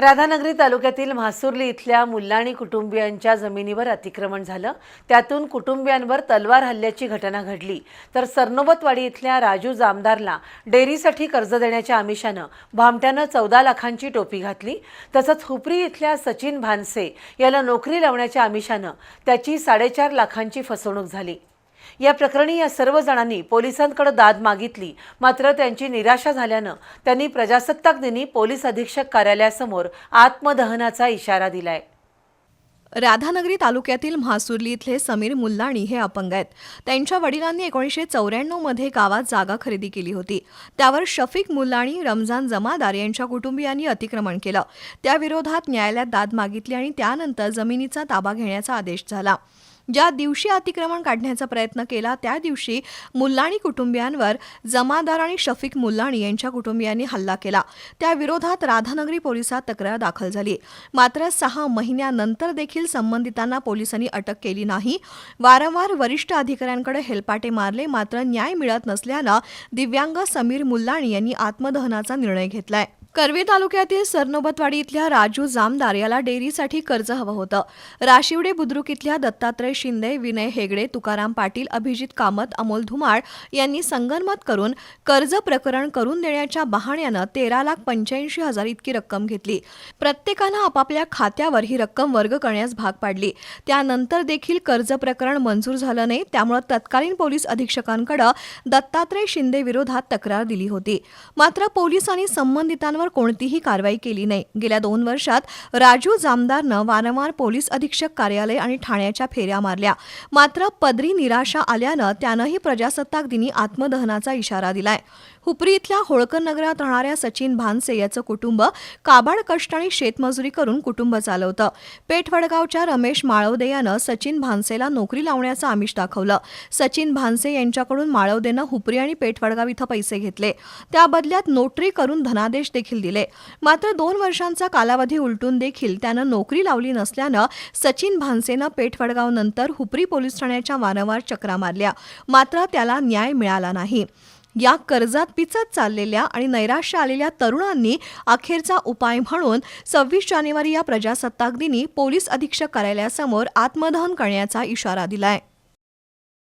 राधानगरी तालुक्यातील म्हासुर्ली इथल्या मुल्लाणी कुटुंबियांच्या जमिनीवर अतिक्रमण झालं. त्यातून कुटुंबियांवर तलवार हल्ल्याची घटना घडली. तर सरनोबतवाडी इथल्या राजू जामदारला डेअरीसाठी कर्ज देण्याच्या आमिषानं भामट्यानं चौदा लाखांची टोपी घातली. तसंच हुपरी इथल्या सचिन भानसे याला नोकरी लावण्याच्या आमिषानं त्याची साडेचार लाखांची फसवणूक झाली. या प्रकरणी या सर्व जणांनी पोलिसांकडे दाद मागितली. मात्र त्यांची निराशा झाल्यानं त्यांनी प्रजासत्ताक दिनी पोलीस अधीक्षक कार्यालयासमोर आत्मदहनाचा इशारा दिलाय. राधानगरी तालुक्यातील म्हासुर्ली इथले समीर मुल्लाणी हे अपंग आहेत. त्यांच्या वडिलांनी एकोणीसशे चौऱ्याण्णवमध्ये गावात जागा खरेदी केली होती. त्यावर शफीक मुल्लाणी रमजान जमादार यांच्या कुटुंबियांनी अतिक्रमण केलं. त्याविरोधात न्यायालयात दाद मागितली आणि त्यानंतर जमिनीचा ताबा घेण्याचा आदेश झाला. ज्या दिवशी अतिक्रमण काढण्याचा प्रयत्न केला त्या दिवशी मुल्लाणी कुटुंबियांवर जमादार आणि शफीक मुल्लाणी यांच्या कुटुंबियांनी हल्ला केला. त्या विरोधात राधानगरी पोलिसात तक्रार दाखल झाली. मात्र सहा महिन्यानंतर देखील संबंधितांना पोलिसांनी अटक केली नाही. वारंवार वरिष्ठ अधिकाऱ्यांकडे हेलपाटे मारले मात्र न्याय मिळत नसल्यानं दिव्यांग समीर मुल्लाणी यांनी आत्मदहनाचा निर्णय घेतलाय. करवी तालुक्यातील सरनोबतवाडी इथल्या राजू जामदार याला डेअरीसाठी कर्ज हवं होतं. राशिवडे बुद्रुक इथल्या दत्तात्रय शिंदे विनय हेगडे तुकाराम पाटील अभिजित कामत अमोल धुमाळ यांनी संगनमत करून कर्ज प्रकरण करून देण्याच्या बहाण्यानं तेरा लाख पंच्याऐंशी हजार इतकी रक्कम घेतली. प्रत्येकानं आपापल्या खात्यावर ही रक्कम वर्ग करण्यास भाग पाडली. त्यानंतर देखील कर्ज प्रकरण मंजूर झालं नाही त्यामुळे तत्कालीन पोलीस अधीक्षकांकडे दत्तात्रय शिंदे विरोधात तक्रार दिली होती. मात्र पोलिसांनी संबंधितांवर कोणतीही कारवाई केली नाही. गेल्या दोन वर्षात राजू जामदारनं वारंवार पोलीस अधीक्षक कार्यालय आणि ठाण्याच्या फेऱ्या मारल्या. मात्र पदरी निराशा आल्यानं त्यानंही प्रजासत्ताक दिनी आत्मदहनाचा इशारा दिलाय. हुपरी इथल्या होळकर नगरात राहणाऱ्या सचिन भानसे याचं कुटुंब काबाड कष्ट आणि शेतमजुरी करून कुटुंब चालवतं. पेठवडगावच्या रमेश माळवदे यानं सचिन भानसेला नोकरी लावण्याचं आमिष दाखवलं. सचिन भानसे यांच्याकडून माळवदेनं हुपरी आणि पेठवडगाव इथं पैसे घेतले. त्या बदल्यात नोटरी करून धनादेश देखील दिले. मात्र दोन वर्षांचा कालावधी उलटून देखील त्यानं नोकरी लावली नसल्यानं सचिन भानसेनं पेठवडगाव नंतर हुपरी पोलीस ठाण्याच्या वारंवार चक्रा मारल्या. मात्र त्याला न्याय मिळाला नाही. या कर्जात पिचत चाललेल्या आणि नैराश्य आलेल्या तरुणांनी अखेरचा उपाय म्हणून सव्वीस जानेवारी या प्रजासत्ताक दिनी पोलीस अधीक्षक कार्यालयासमोर आत्मदहन करण्याचा इशारा दिलाय.